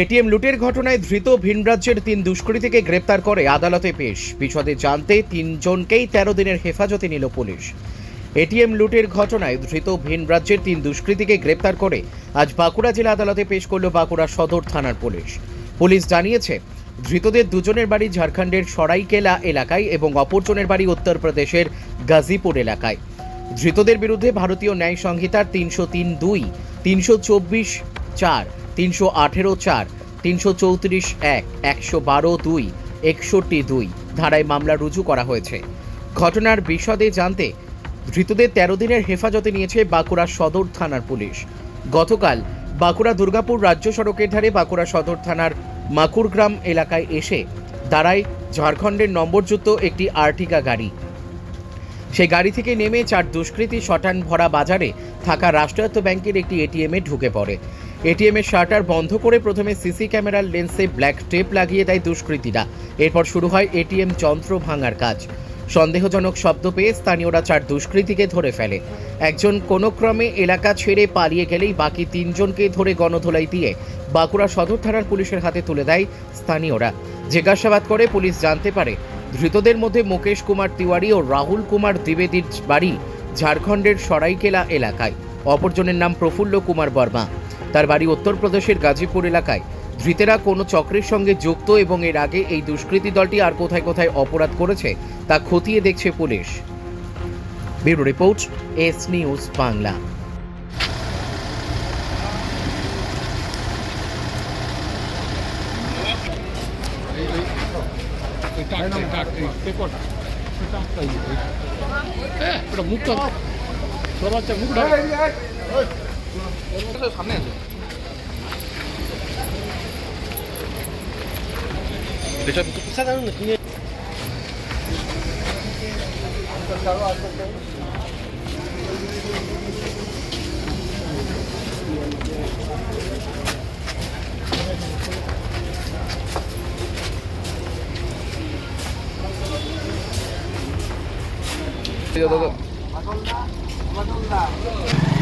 ATM লুটের ঘটনায় ধৃত ভিন রাজ্যের তিন দুষ্কৃতীকে গ্রেপ্তার করে আদালতে পেশ। বিশদে জানতে তিনজনকেই তেরো দিনের হেফাজতে নিল পুলিশ। এটিএম লুটের ঘটনায় ধৃত ভিন রাজ্যের তিন দুষ্কৃতীকে গ্রেপ্তার করে আজ বাঁকুড়া জেলা আদালতে পেশ করল বাঁকুড়া সদর থানার পুলিশ। পুলিশ জানিয়েছে, ধৃতদের দুজনের বাড়ি ঝাড়খণ্ডের সরাইকেলা এলাকায় এবং অপরজনের বাড়ি উত্তরপ্রদেশের গাজীপুর এলাকায়। ধৃতদের বিরুদ্ধে ভারতীয় ন্যায় সংহিতার তিনশো তিন দুই, তিনশো চব্বিশ চার তিনশো আঠেরো চার, তিনশো চৌত্রিশ এক, একশো বারো দুই, একষট্টি দুই ধারায় মামলা রুজু করা হয়েছে। ঘটনার বিশদে জানতে ধৃতদের তেরো দিনের হেফাজতে নিয়েছে বাঁকুড়া সদর থানার পুলিশ। গতকাল বাঁকুড়া দুর্গাপুর রাজ্য সড়কের ধারে বাঁকুড়া সদর থানার মাকুরগ্রাম এলাকায় এসে দাঁড়ায় ঝাড়খণ্ডের নম্বরযুক্ত একটি আর্টিকা গাড়ি। সেই গাড়ি থেকে নেমে চার দুষ্কৃতী শটান ভরা বাজারে থাকা রাষ্ট্রায়ত্ত ব্যাংকের একটি এটিএমে ঢুকে পড়ে। এটিএমের শাটার বন্ধ করে প্রথমে সিসি ক্যামেরার লেন্সে ব্ল্যাক টেপ লাগিয়ে দেয় দুষ্কৃতীরা। এরপর শুরু হয় এটিএম যন্ত্র ভাঙার কাজ। সন্দেহজনক শব্দ পেয়ে স্থানীয়রা চার দুষ্কৃতীকে ধরে ফেলে। একজন কোনো ক্রমে এলাকা ছেড়ে পালিয়ে গেলেই বাকি তিনজনকে ধরে গণধোলাই দিয়ে বাঁকুড়া সদর থানার পুলিশের হাতে তুলে দেয় স্থানীয়রা। জিজ্ঞাসাবাদ করে পুলিশ জানতে পারে, ধৃতদের মধ্যে মুকেশ কুমার তিওয়ারি ও রাহুল কুমার দ্বিবেদীর বাড়ি ঝাড়খণ্ডের সরাইকেলা এলাকায়। অপরজনের নাম প্রফুল্ল কুমার বর্মা। তার বাড়ি উত্তরপ্রদেশের গাজীপুর এলাকায় ধৃতেরা কোনো চক্রের সঙ্গে যুক্ত এবং এর আগে এই দুষ্কৃতী দলটি আর কোথায় কোথায় অপরাধ করেছে তা খতিয়ে দেখছে police bureau report S news Bangla 해서 잡네. 매점이 또 비싸다는 느낌이. 야, 너도. 맞온다. 맞온다.